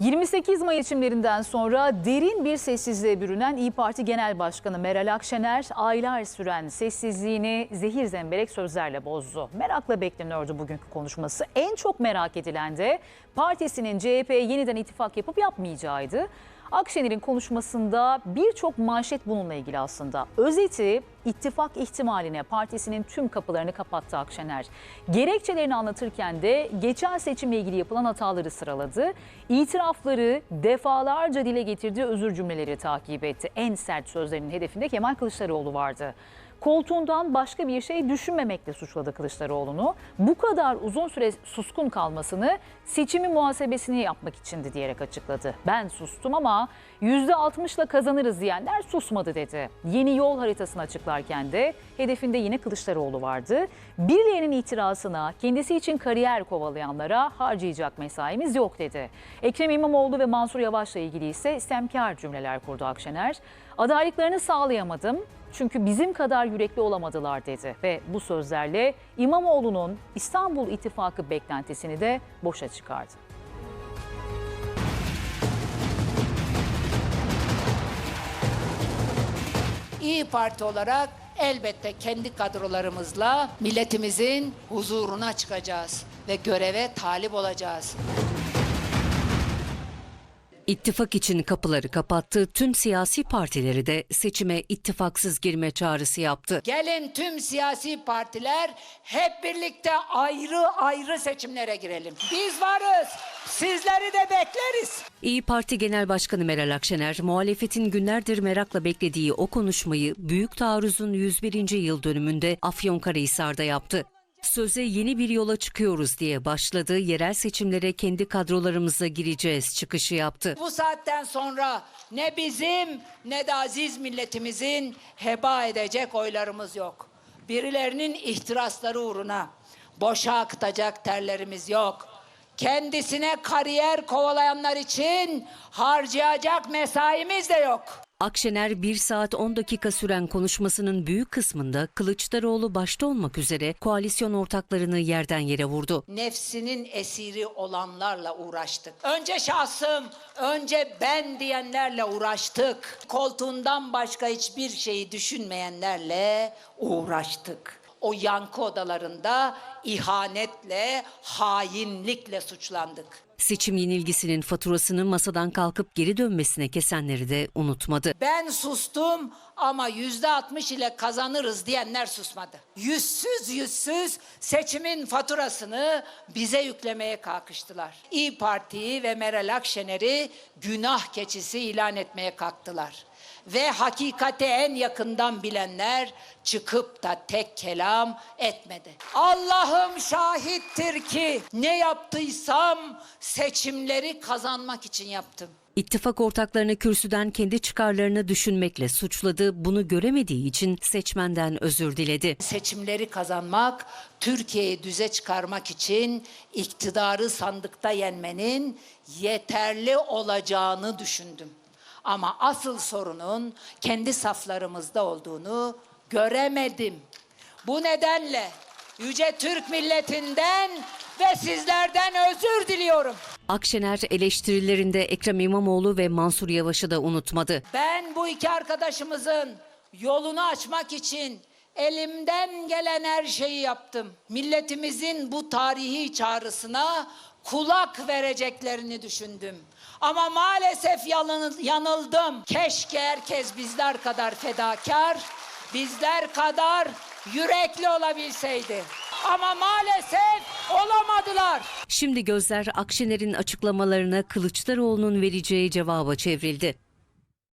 28 Mayıs seçimlerinden sonra derin bir sessizliğe bürünen İyi Parti Genel Başkanı Meral Akşener aylar süren sessizliğini zehir zemberek sözlerle bozdu. Merakla bekleniyordu bugünkü konuşması. En çok merak edilen de partisinin CHP'ye yeniden ittifak yapıp yapmayacağıydı. Akşener'in konuşmasında birçok manşet bununla ilgili aslında. Özeti ittifak ihtimaline partisinin tüm kapılarını kapattı Akşener. Gerekçelerini anlatırken de geçen seçimle ilgili yapılan hataları sıraladı. İtirafları defalarca dile getirdiği özür cümleleri takip etti. En sert sözlerinin hedefinde Kemal Kılıçdaroğlu vardı. Koltuğundan başka bir şey düşünmemekle suçladı Kılıçdaroğlu'nu. Bu kadar uzun süre suskun kalmasını seçimi muhasebesini yapmak içindi diyerek açıkladı. Ben sustum ama %60'la kazanırız diyenler susmadı dedi. Yeni yol haritasını açıklarken de hedefinde yine Kılıçdaroğlu vardı. Birilerinin itirazına kendisi için kariyer kovalayanlara harcayacak mesaimiz yok dedi. Ekrem İmamoğlu ve Mansur Yavaş'la ilgili ise istemkar cümleler kurdu Akşener. Adaylıklarını sağlayamadım çünkü bizim kadar yürekli olamadılar dedi ve bu sözlerle İmamoğlu'nun İstanbul İttifakı beklentisini de boşa çıkardı. İyi Parti olarak elbette kendi kadrolarımızla milletimizin huzuruna çıkacağız ve göreve talip olacağız. İttifak için kapıları kapattı, tüm siyasi partileri de seçime ittifaksız girme çağrısı yaptı. Gelin tüm siyasi partiler hep birlikte ayrı ayrı seçimlere girelim. Biz varız. Sizleri de bekleriz. İyi Parti Genel Başkanı Meral Akşener, muhalefetin günlerdir merakla beklediği o konuşmayı Büyük Taarruz'un 101. yıl dönümünde Afyonkarahisar'da yaptı. Söze yeni bir yola çıkıyoruz diye başladı, yerel seçimlere kendi kadrolarımıza gireceğiz çıkışı yaptı. Bu saatten sonra ne bizim ne de aziz milletimizin heba edecek oylarımız yok. Birilerinin ihtirasları uğruna boşa akıtacak terlerimiz yok. Kendisine kariyer kovalayanlar için harcayacak mesaimiz de yok. Akşener 1 saat 10 dakika süren konuşmasının büyük kısmında Kılıçdaroğlu başta olmak üzere koalisyon ortaklarını yerden yere vurdu. Nefsinin esiri olanlarla uğraştık. Önce şahsım, önce ben diyenlerle uğraştık. Koltuğundan başka hiçbir şeyi düşünmeyenlerle uğraştık. O yankı odalarında ihanetle, hainlikle suçlandık. Seçim yenilgisinin faturasını masadan kalkıp geri dönmesine kesenleri de unutmadı. Ben sustum ama yüzde altmış ile kazanırız diyenler susmadı. Yüzsüz yüzsüz seçimin faturasını bize yüklemeye kalkıştılar. İyi Parti'yi ve Meral Akşener'i günah keçisi ilan etmeye kalktılar. Ve hakikati en yakından bilenler çıkıp da tek kelam etmedi. Allah'ım şahittir ki ne yaptıysam seçimleri kazanmak için yaptım. İttifak ortaklarını kürsüden kendi çıkarlarını düşünmekle suçladı. Bunu göremediği için seçmenden özür diledi. seçimleri kazanmak, Türkiye'yi düze çıkarmak için iktidarı sandıkta yenmenin yeterli olacağını düşündüm. Ama asıl sorunun kendi saflarımızda olduğunu göremedim. Bu nedenle yüce Türk milletinden ve sizlerden özür diliyorum. Akşener eleştirilerinde Ekrem İmamoğlu ve Mansur Yavaş'ı da unutmadı. Ben bu iki arkadaşımızın yolunu açmak için elimden gelen her şeyi yaptım. Milletimizin bu tarihi çağrısına kulak vereceklerini düşündüm. Ama maalesef yanıl- yanıldım. Keşke herkes bizler kadar fedakar, bizler kadar yürekli olabilseydi. Ama maalesef olamadılar. Şimdi gözler Akşener'in açıklamalarına Kılıçdaroğlu'nun vereceği cevaba çevrildi.